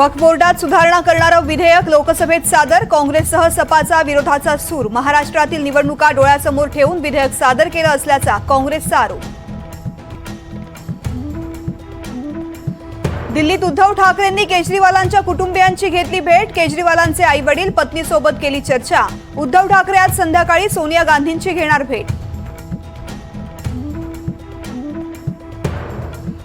वक्फ बोर्डात सुधारणा करणारं विधेयक लोकसभेत सादर काँग्रेससह सपाचा विरोधाचा सूर. महाराष्ट्रातील निवडणुका डोळ्यासमोर ठेवून विधेयक सादर केलं असल्याचा काँग्रेसचा आरोप. दिल्लीत उद्धव ठाकरेंनी केजरीवालांच्या कुटुंबियांची घेतली भेट. केजरीवालांचे आई वडील पत्नीसोबत केली चर्चा. उद्धव ठाकरे आज संध्याकाळी सोनिया गांधींची घेणार भेट.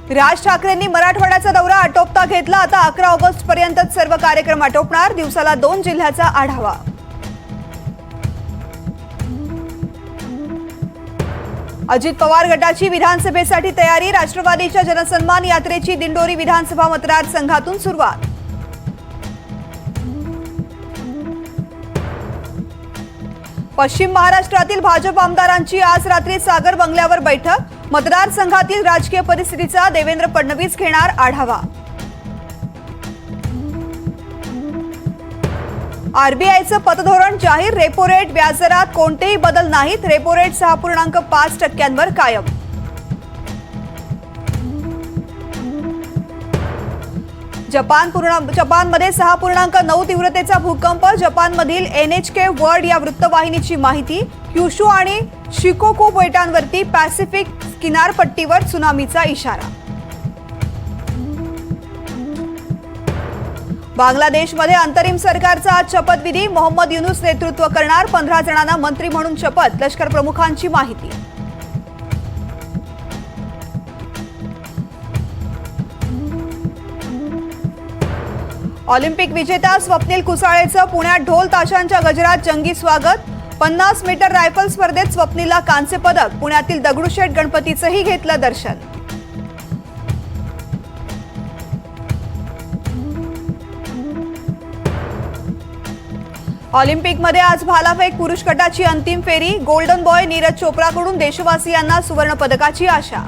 राज ठाकरेंनी मराठवाड्याचा दौरा आटोपता घेतला. आता अकरा ऑगस्ट पर्यंत सर्व कार्यक्रम आटोपणार. दिवसाला दोन जिल्ह्याचा आढावा. अजित पवार गटाची विधानसभेसाठी तयारी. राष्ट्रवादीच्या जनसन्मान यात्रेची दिंडोरी विधानसभा मतदारसंघातून सुरुवात. पश्चिम महाराष्ट्रातील भाजप आमदारांची आज रात्री सागर बंगल्यावर बैठक. मतदारसंघातील राजकीय परिस्थितीचा देवेंद्र फडणवीस घेणार आढावा. आरबीआयचं पतधोरण जाहीर रेपो रेट व्याजदरात कोणतेही बदल नाहीत रेपो रेट सहा पूर्णांक पाच टक्क्यांवर कायम. जपान पूर्ण जपानमध्ये सहा पूर्णांक नऊ तीव्रतेचा भूकंप. जपानमधील एन एच के वर्ल्ड या वृत्तवाहिनीची माहिती. क्युशू आणि शिकोकू बेटांवरती पॅसिफिक किनारपट्टीवर सुनामीचा इशारा. बांगलादेशमध्ये अंतरिम सरकारचा आज शपथविधी. मोहम्मद युनुस नेतृत्व करणार. पंधरा जणांना मंत्री म्हणून शपथ. लष्कर प्रमुखांची माहिती. ऑलिम्पिक विजेता स्वप्नील कुसाळेचं पुण्यात ढोल ताशांच्या गजरात जंगी स्वागत. पन्नास मीटर रायफल स्पर्धेत स्वप्नीला कांस्य पदक. पुण्यातील दगडूशेठ गणपतीचंही घेतलं दर्शन. ऑलिम्पिकमध्ये आज भालाफेक पुरुष गटाची अंतिम फेरी. गोल्डन बॉय नीरज चोप्राकडून देशवासियांना सुवर्ण पदकाची आशा.